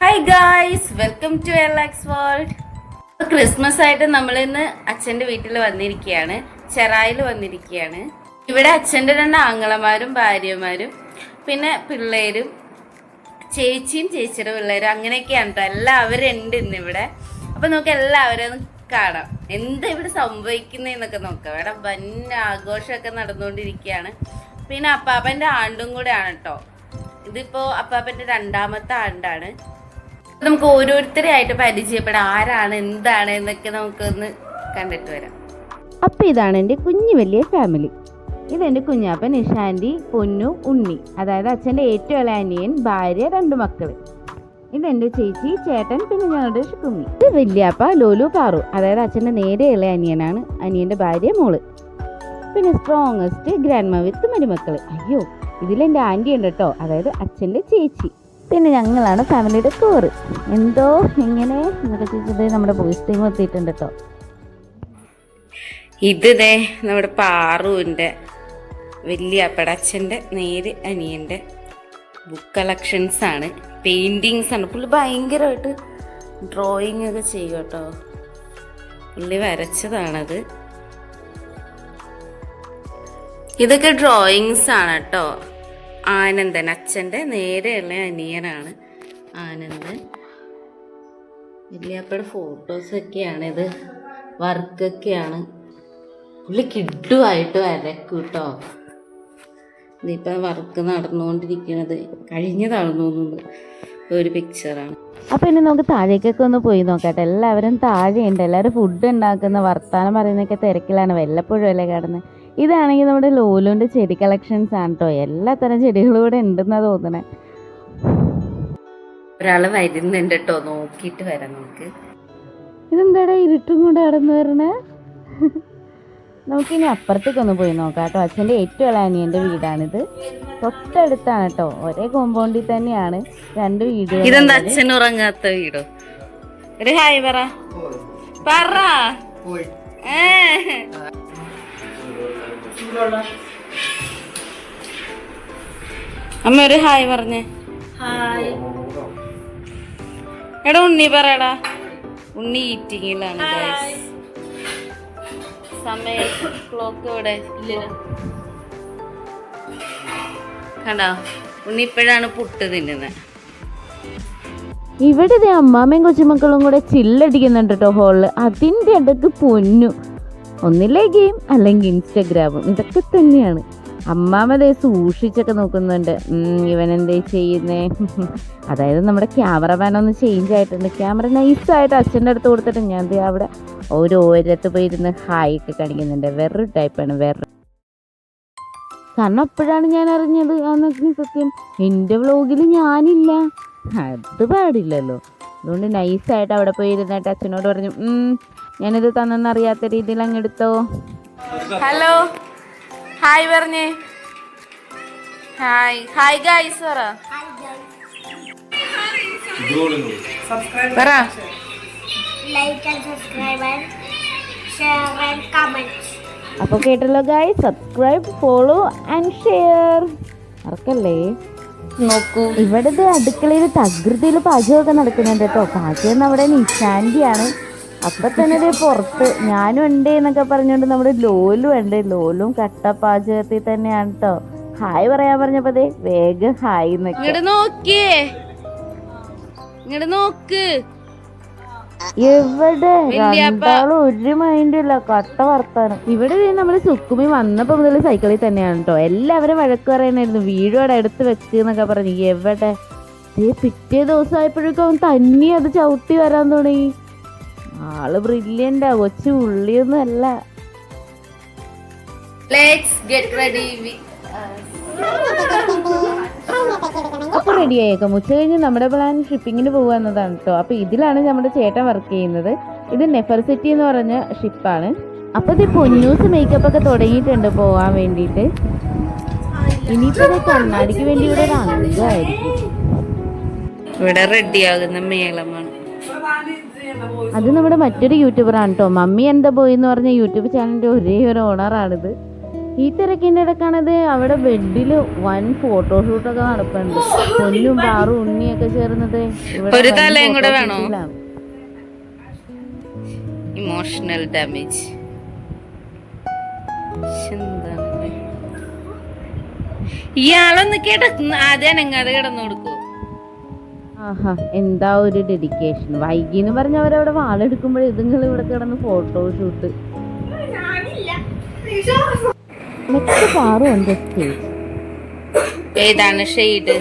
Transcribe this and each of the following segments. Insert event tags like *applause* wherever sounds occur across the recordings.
Hi guys welcome to X world Christmas ആയിട്ട് നമ്മൾ ഇന്ന് അച്ഛന്റെ വീട്ടിൽ വന്നിരിക്കുകയാണ്. ചെറായിൽ വന്നിരിക്കുകയാണ്. ഇവിടെ അച്ഛന്റെ രണ്ട് ആങ്ങളമാരും ഭാര്യമാരും പിന്നെ പിള്ളേരും ചേച്ചിയും ചേച്ചിയുടെ പിള്ളേരും അങ്ങനെയൊക്കെയാണ് കേട്ടോ എല്ലാവരും ഉണ്ട് ഇന്ന് ഇവിടെ അപ്പം നമുക്ക് എല്ലാവരും കാണാം. എന്താ ഇവിടെ സംഭവിക്കുന്നതെന്നൊക്കെ നോക്കാം. ഇവിടെ വൻ ആഘോഷമൊക്കെ നടന്നുകൊണ്ടിരിക്കുകയാണ്. പിന്നെ അപ്പാപ്പന്റെ ആണ്ടും കൂടെയാണ് കേട്ടോ ഇതിപ്പോ അപ്പാപ്പന്റെ രണ്ടാമത്തെ ആണ്ടാണ്. നമുക്ക് ഓരോരുത്തരെ ആയിട്ട് പരിചയപ്പെടാം. ആരാണ് എന്താണ് എന്നൊക്കെ നമുക്കൊന്ന് കണ്ടിട്ട് വരാം. അപ്പം ഇതാണ് എന്റെ കുഞ്ഞു വലിയ ഫാമിലി ഇതെന്റെ കുഞ്ഞാപ്പൻ നിഷാന്റി പൊന്നു ഉണ്ണി. അതായത് അച്ഛന്റെ ഏറ്റവും ഇളയ അനിയൻ ഭാര്യ രണ്ട് മക്കൾ ഇതെന്റെ ചേച്ചി ചേട്ടൻ പിന്നെ ഞങ്ങളുടെ കുമ്മി ഇത് വല്യാപ്പ ലോലു പാറു. അതായത് അച്ഛന്റെ നേരെ ഇളയ അനിയനാണ്. അനിയന്റെ ഭാര്യ മോൾ. പിന്നെ സ്ട്രോങ്ങസ്റ്റ് ഗ്രാൻഡ് മ വിത്ത് മരുമക്കൾ അയ്യോ ഇതിലെന്റെ ആന്റി ഉണ്ട് കേട്ടോ അതായത് അച്ഛന്റെ ചേച്ചി. പിന്നെ ഞങ്ങളാണ് ഫാമിലിയുടെ കോറ് എന്തോ ഇങ്ങനെ എന്നൊക്കെ നമ്മുടെ ബോയ്സ് ടീം എത്തിയിട്ടുണ്ട് കേട്ടോ ഇത് ദേ നമ്മുടെ പാറുവിന്റെ വലിയ അപ്പടച്ഛന്റെ നേര് അനിയന്റെ ബുക്ക് കളക്ഷൻസ് ആണ്. പെയിന്റിങ്സ് ആണ്. പുള്ളി ഭയങ്കരമായിട്ട് ഡ്രോയിങ് ഒക്കെ ചെയ്യും കേട്ടോ പുള്ളി വരച്ചതാണത്. ഇതൊക്കെ ഡ്രോയിങ്സ് ആണ് കേട്ടോ. ആനന്ദൻ അച്ഛന്റെ നേരെയുള്ള അനിയനാണ് ആനന്ദൻ. വലിയപ്പയുടെ ഫോട്ടോസൊക്കെയാണ് ഇത്. വർക്കൊക്കെയാണ് പുള്ളി കിഡുമായിട്ട് വരക്കും കേട്ടോ ഇതിപ്പോൾ വർക്ക് നടന്നുകൊണ്ടിരിക്കുന്നത് കഴിഞ്ഞതാണെന്ന് തോന്നുന്നത് ഒരു പിക്ചറാണ് അപ്പോൾ ഇനി നമുക്ക് താഴേക്കൊക്കെ ഒന്ന് പോയി നോക്കട്ടെ. എല്ലാവരും താഴെയുണ്ട്. എല്ലാവരും ഫുഡ് ഉണ്ടാക്കുന്ന വർത്താനം പറയുന്നൊക്കെ തിരക്കിലാണ്. വല്ലപ്പോഴും അല്ലേ കിടന്ന്? ഇതാണെങ്കിൽ നമ്മുടെ ലോലുവിന്റെ ചെടി കളക്ഷൻസ് ആണ് കേട്ടോ എല്ലാ തരം ചെടികളും ഇവിടെ ഉണ്ടെന്നാ തോന്നണേ. ഒരാൾ വരുന്നുണ്ട് കേട്ടോ നോക്കിയിട്ട് വരാം നമുക്ക്. ഇതെന്താടാ ഇരുട്ടും കൊണ്ട് കടന്നു വരണേ? നമുക്കിനി അപ്പുറത്തേക്കൊന്ന് പോയി നോക്കാം കേട്ടോ അച്ഛന്റെ ഏറ്റവും ഇളയ അനിയന്റെ വീടാണിത്. തൊട്ടടുത്താണ് കേട്ടോ ഒരേ കോമ്പൗണ്ടിൽ തന്നെയാണ് രണ്ട് വീട് ഇതെന്താ അച്ഛൻ ഉറങ്ങാത്ത വീടോ? ഒരു ഹായ് പറ. പറ. ഏ. അമ്മ ഒരു ഹായ് പറഞ്ഞേ. ഹായ്. എടാ ഉണ്ണി പറയടാ. ഉണ്ണി ഈറ്റിങ്ങിലാണ് സമയ ക്ലോക്ക് ഇവിടെ കണ്ടോ? ഉണ്ണി ഇപ്പോഴാണ് പുട്ട് തിന്നുന്നത് ഇവിടെ ദേ അമ്മാമ്മയും കൊച്ചുമക്കളും കൂടെ ചില്ലടിക്കുന്നുണ്ട് കേട്ടോ ഹോളിൽ അതിന്റെ ഇടയ്ക്ക് പൊന്നു. ഒന്നില്ലേ ഗെയിം? അല്ലെങ്കിൽ ഇൻസ്റ്റഗ്രാമും? ഇതൊക്കെ തന്നെയാണ്. അമ്മാമ്മ ദേ സൂക്ഷിച്ചൊക്കെ നോക്കുന്നുണ്ട്. ഇവനെന്തേ ചെയ്യുന്നേ? *laughs* അതായത് നമ്മുടെ ക്യാമറമാൻ ഒന്ന് ചേഞ്ച് ആയിട്ടുണ്ട്. ക്യാമറ നൈസായിട്ട് അച്ഛന്റെ അടുത്ത് കൊടുത്തിട്ട് ഞാൻ അവിടെ ഓരോരത്ത് പോയിരുന്ന് ഹായ് ഒക്കെ കാണിക്കുന്നുണ്ട്. വേറൊരു ടൈപ്പാണ് വേറെ. കാരണം അപ്പോഴാണ് ഞാൻ അറിഞ്ഞത് അന്നൊക്കെ സത്യം എന്റെ വ്ളോഗിൽ ഞാനില്ല. അത് പാടില്ലല്ലോ. അതുകൊണ്ട് നൈസായിട്ട് അവിടെ പോയി ഇരുന്നിട്ട് അച്ഛനോട് പറഞ്ഞു "ഉം, ഞാനിത് തന്നെന്നറിയാത്ത രീതിയിൽ അങ്ങ് എടുത്തോ ഹലോ. ഹായ് പറഞ്ഞേ. ഹായ്. ഹായ് ഗായ്സ് പറ. പറ. Like and subscribe and share and comment. അപ്പോൾ കേട്ടല്ലോ ഗായ് സബ്സ്ക്രൈബ് ഫോളോ ആൻഡ് ഷെയർ മറക്കല്ലേ? നോക്കൂ. ഇവിടെ അടുക്കളയിൽ തകൃതിയിൽ പാചകമൊക്കെ നടക്കുന്നുണ്ട് കേട്ടോ. പാചകം നമ്മുടെ നിശാന്തിയാണ്. അപ്പൊ തന്നെ ഇത് പുറത്ത്? ഞാനും ഉണ്ട് എന്നൊക്കെ പറഞ്ഞുകൊണ്ട് നമ്മുടെ ലോലും ഉണ്ട്. ലോലും കട്ട പാചകത്തിൽ തന്നെയാണ് കേട്ടോ ഹായ് പറയാൻ പറഞ്ഞപ്പോ ദേ വേഗം ഹായ് എന്നൊക്കെ. നോക്കിയേ. ഇങ്ങോട്ട് നോക്ക്. എവിടെ. രണ്ടാളും ഒരു മൈൻഡില്ല കട്ട വർത്താനം. ഇവിടെ നമ്മൾ സുക്കുമി വന്നപ്പോ മുതൽ സൈക്കിളിൽ തന്നെയാണ് കേട്ടോ എല്ലാവരും വഴക്ക് പറയാനായിരുന്നു വീടോടെ അടുത്ത് വെച്ച് എന്നൊക്കെ പറഞ്ഞു. എവിടെ? പിറ്റേ ദിവസമായപ്പോഴേക്കും അവൻ തന്നെ അത് ചവിട്ടി വരാൻ തുടങ്ങി. ആൾ ബ്രില്യന്റാ കൊച്ചു ഉള്ളിയൊന്നും അല്ല ലെറ്റ്സ് ഗെറ്റ് റെഡി അപ്പൊ റെഡി ആയേക്കാം. ഉച്ച കഴിഞ്ഞ് നമ്മുടെ പ്ലാൻ ഷിപ്പിങ്ങിന് പോകുക എന്നതാണ് കേട്ടോ അപ്പൊ ഇതിലാണ് നമ്മുടെ ചേട്ടൻ വർക്ക് ചെയ്യുന്നത്. ഇത് നെഫർ സിറ്റി എന്ന് പറഞ്ഞ ഷിപ്പാണ് അപ്പൊ ഇത് പൊന്നൂസ് മേക്കപ്പ് ഒക്കെ തുടങ്ങിയിട്ടുണ്ട് പോവാൻ വേണ്ടിയിട്ട്. ഇനിയിപ്പോ കണ്ണാടിക്ക് വേണ്ടി ഇവിടെ ഒരു അംഗമായിരിക്കും. ഇവിടെ റെഡിയാകുന്ന മേളമാണ്. അത് നമ്മുടെ മറ്റൊരു യൂട്യൂബറാണ് കേട്ടോ മമ്മി എന്താ പോയി എന്ന് പറഞ്ഞ യൂട്യൂബ് ചാനലിന്റെ ഒരേ ഒരു ഓണറാണിത് ഈ തിരക്കിന്റെ ഇടക്കാണത് അവിടെ ബെഡിൽ വൻ ഫോട്ടോഷൂട്ടൊക്കെ നടക്കുന്നുണ്ട് പൊന്നും പാറും ഉണ്ണിയൊക്കെ ചേർന്നത് ഒരു തലയും കൂടെ വേണോ? shoot ലാണ്. ഇമോഷണൽ ഡാമേജ് ഇയാളൊന്ന് കിടന്ന് ആദ്യം അനങ്ങാതെ കിടന്നു കൊടുക്കൂ ആഹാ എന്താ ഒരു ഡെഡിക്കേഷൻ വൈകി എന്ന് പറഞ്ഞ അവരവിടെ വാളെടുക്കുമ്പോഴേ ഇതുങ്ങൾ ഇവിടെ കിടന്ന് ഫോട്ടോ ഷൂട്ട് നെക്സ്റ്റ് സ്റ്റേജ് ഏതാണ് ഷെയ്ഡ്?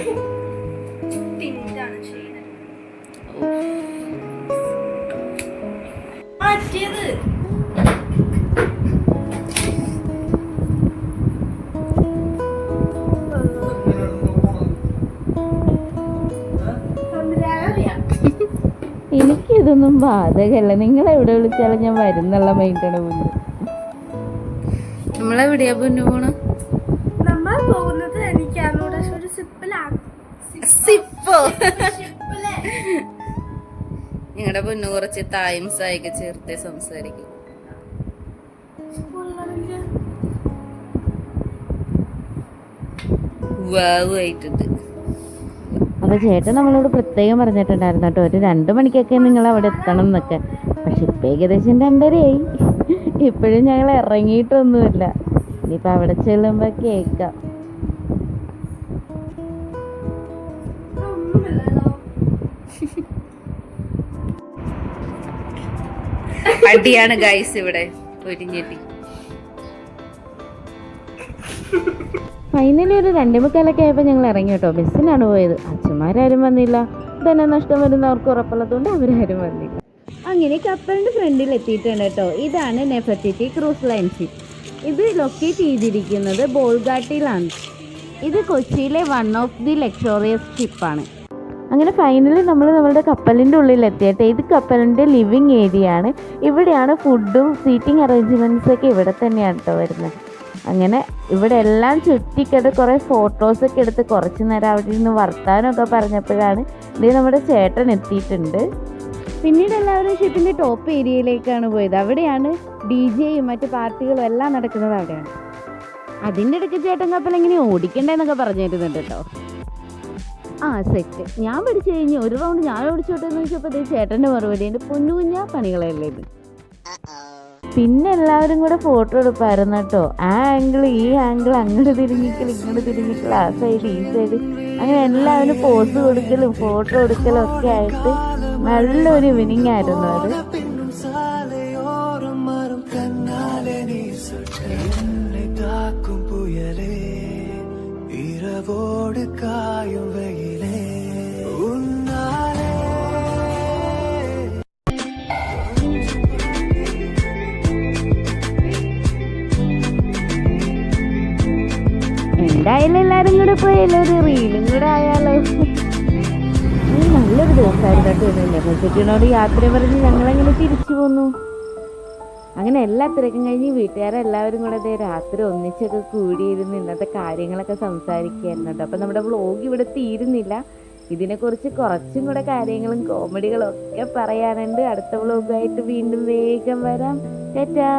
എനിക്കിതൊന്നും ബാധകല്ല. നിങ്ങൾ എവിടെ വിളിച്ചാലും ഞാൻ വരുന്നുള്ള മൈൻഡാണ് മുന്നിൽ. നമ്മളെവിടെയാ പൊന്നു പോണ? നമ്മൾ പോകുന്നത് എനിക്ക് അറിഞ്ഞൂടെ. ഒരു സിപ്പിലാണ് സിപ്പോ സിപ്പിൽ നിങ്ങളുടെ പൊന്നു കുറച്ച് തായും സായൊക്കെ ചേർത്ത് സംസാരിക്കും. വാവ് ആയിട്ടുണ്ട്. അപ്പൊ ചേട്ടൻ നമ്മളോട് പ്രത്യേകം പറഞ്ഞിട്ടുണ്ടായിരുന്നു കേട്ടോ ഒരു രണ്ട് മണിക്കൊക്കെ നിങ്ങൾ അവിടെ എത്തണം എന്നൊക്കെ പക്ഷെ ഇപ്പൊ ഏകദേശം രണ്ടരയായി. ഇപ്പോഴും ഞങ്ങൾ ഇറങ്ങിയിട്ടൊന്നുമില്ല. ഇനിയിപ്പൊ അവിടെ ചെല്ലുമ്പോ കേക്കാം അടിയാണ് ഗൈസ് ഇവിടെ ഒരുഞ്ഞെട്ടി ഫൈനലി ഒരു രണ്ടേ മുക്കാലൊക്കെ ആയപ്പോൾ ഞങ്ങൾ ഇറങ്ങി കേട്ടോ. ബസ്സിനാണ് പോയത്. അച്ഛന്മാരാരും വന്നില്ല. ധനനഷ്ടം വരുന്നവർക്ക് ഉറപ്പുള്ളതുകൊണ്ട് അവരാരും വന്നില്ല. അങ്ങനെ കപ്പലിന്റെ ഫ്രണ്ടിൽ എത്തിയിട്ടുണ്ട് കേട്ടോ. ഇതാണ് നെഫർട്ടിറ്റി ക്രൂസ് ലൈൻ ഷിപ്പ് ഇത് ലൊക്കേറ്റ് ചെയ്തിരിക്കുന്നത് ബോൾഗാട്ടിയിലാണ്. ഇത് കൊച്ചിയിലെ വൺ ഓഫ് ദി ലക്ഷോറിയസ് ഷിപ്പാണ് അങ്ങനെ ഫൈനലി നമ്മൾ നമ്മുടെ കപ്പലിന്റെ ഉള്ളിൽ എത്തിയിട്ട് ഇത് കപ്പലിന്റെ ലിവിങ് ഏരിയ ആണ്. ഇവിടെയാണ് ഫുഡും സീറ്റിംഗ് അറേഞ്ച്മെന്റ്സൊക്കെ ഇവിടെ തന്നെയാണ് കേട്ടോ വരുന്നത്. അങ്ങനെ ഇവിടെ എല്ലാം ചുറ്റിക്കത് കുറേ ഫോട്ടോസൊക്കെ എടുത്ത് കുറച്ച് നേരം അവിടെ ഇരുന്ന് വർത്താനമൊക്കെ പറഞ്ഞപ്പോഴാണ് ഇത് നമ്മുടെ ചേട്ടൻ എത്തിയിട്ടുണ്ട്. പിന്നീട് എല്ലാവരും ഷിപ്പിന്റെ ടോപ്പ് ഏരിയയിലേക്കാണ് പോയത്. അവിടെയാണ് ഡി ജെയും മറ്റു പാർട്ടികളും എല്ലാം നടക്കുന്നത് അവിടെയാണ്. അതിന്റെ ഇടയ്ക്ക് ചേട്ടൻ കപ്പൽ എങ്ങനെ ഓടിക്കണ്ടെന്നൊക്കെ പറഞ്ഞു തരുന്നുണ്ട് കേട്ടോ. ആ സെറ്റ് ഞാൻ പഠിച്ചു കഴിഞ്ഞ് ഒരു റൗണ്ട് ഞാൻ ഓടിച്ചോട്ടെ എന്ന് ചോദിച്ചപ്പോൾ ചേട്ടന്റെ മറുപടി എന്റെ പൊന്നു കുഞ്ഞാ പണികളല്ലേ ഇത്? പിന്നെ എല്ലാവരും കൂടെ ഫോട്ടോ എടുപ്പായിരുന്നു കേട്ടോ. ആ ആംഗിൾ ഈ ആംഗിൾ അങ്ങോട്ട് തിരിഞ്ഞിക്കൽ ഇങ്ങോട്ട് തിരിഞ്ഞിക്കൽ ആ സൈഡ് ഈ സൈഡ് അങ്ങനെ എല്ലാവരും പോസ് കൊടുക്കലും ഫോട്ടോ എടുക്കലും ഒക്കെ ആയിട്ട് നല്ലൊരു ഇവനിങ് ആയിരുന്നു അത്. ഇരവോട് കായും എന്തായാലും എല്ലാരും കൂടെ പോയാലോ ഒരു റീലും കൂടെ ആയാലോ? നല്ലൊരു ദിവസമായിരുന്നു കേട്ടോ മുസറ്റിനോട് യാത്ര പറഞ്ഞ് ഞങ്ങളങ്ങനെ തിരിച്ചു പോന്നു. അങ്ങനെ എല്ലാ തിരക്കും കഴിഞ്ഞ് വീട്ടുകാരെല്ലാവരും കൂടെ ദേ രാത്രി ഒന്നിച്ചൊക്കെ കൂടിയിരുന്ന് ഇന്നത്തെ കാര്യങ്ങളൊക്കെ സംസാരിക്കുകയായിരുന്നു കേട്ടോ. അപ്പം നമ്മുടെ വ്ളോഗ് ഇവിടെ തീരുന്നില്ല. ഇതിനെക്കുറിച്ച് കുറച്ചും കൂടെ കാര്യങ്ങളും കോമഡികളും ഒക്കെ പറയാനുണ്ട്. അടുത്ത വ്ളോഗായിട്ട് വീണ്ടും വേഗം വരാം. ടാറ്റാ.